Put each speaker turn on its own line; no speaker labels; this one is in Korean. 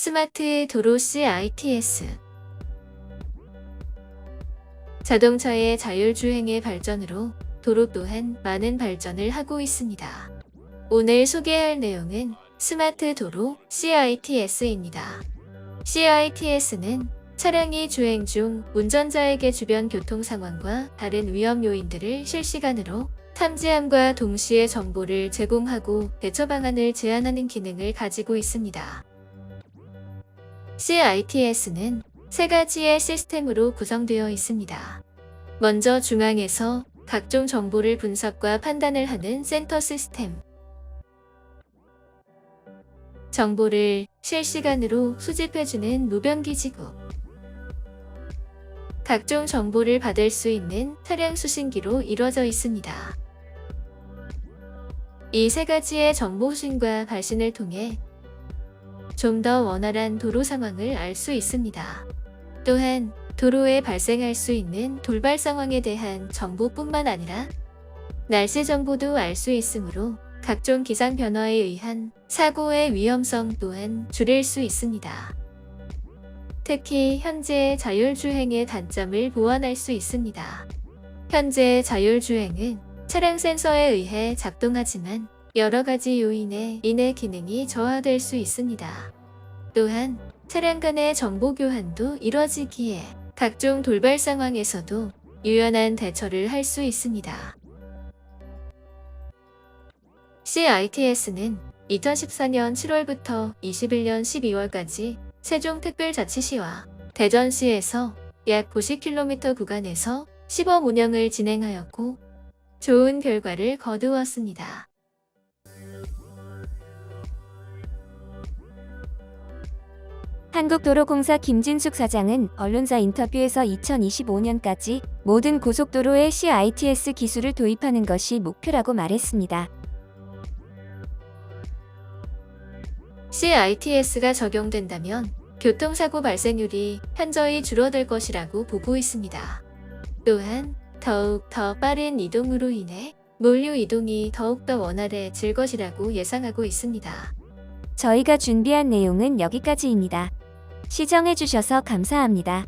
스마트 도로 CITS 자동차의 자율주행의 발전으로 도로 또한 많은 발전을 하고 있습니다. 오늘 소개할 내용은 스마트 도로 CITS입니다. CITS는 차량이 주행 중 운전자에게 주변 교통 상황과 다른 위험 요인들을 실시간으로 탐지함과 동시에 정보를 제공하고 대처 방안을 제안하는 기능을 가지고 있습니다. CITS는 세 가지의 시스템으로 구성되어 있습니다. 먼저 중앙에서 각종 정보를 분석과 판단을 하는 센터 시스템. 정보를 실시간으로 수집해주는 무변기지구. 각종 정보를 받을 수 있는 차량 수신기로 이루어져 있습니다. 이 세 가지의 정보 수신과 발신을 통해 좀 더 원활한 도로 상황을 알 수 있습니다. 또한 도로에 발생할 수 있는 돌발 상황에 대한 정보뿐만 아니라 날씨 정보도 알 수 있으므로 각종 기상 변화에 의한 사고의 위험성 또한 줄일 수 있습니다. 특히 현재의 자율주행의 단점을 보완할 수 있습니다. 현재 자율주행은 차량 센서에 의해 작동하지만 여러 가지 요인에 인해 기능이 저하될 수 있습니다. 또한 차량 간의 정보 교환도 이뤄지기에 각종 돌발 상황에서도 유연한 대처를 할 수 있습니다. CITS는 2014년 7월부터 21년 12월까지 세종특별자치시와 대전시에서 약 90km 구간에서 시범 운영을 진행하였고 좋은 결과를 거두었습니다.
한국도로공사 김진숙 사장은 언론사 인터뷰에서 2025년까지 모든 고속도로에 CITS 기술을 도입하는 것이 목표라고 말했습니다.
CITS가 적용된다면 교통사고 발생률이 현저히 줄어들 것이라고 보고 있습니다. 또한 더욱 더 빠른 이동으로 인해 물류 이동이 더욱더 원활해질 것이라고 예상하고 있습니다.
저희가 준비한 내용은 여기까지입니다. 시청해주셔서 감사합니다.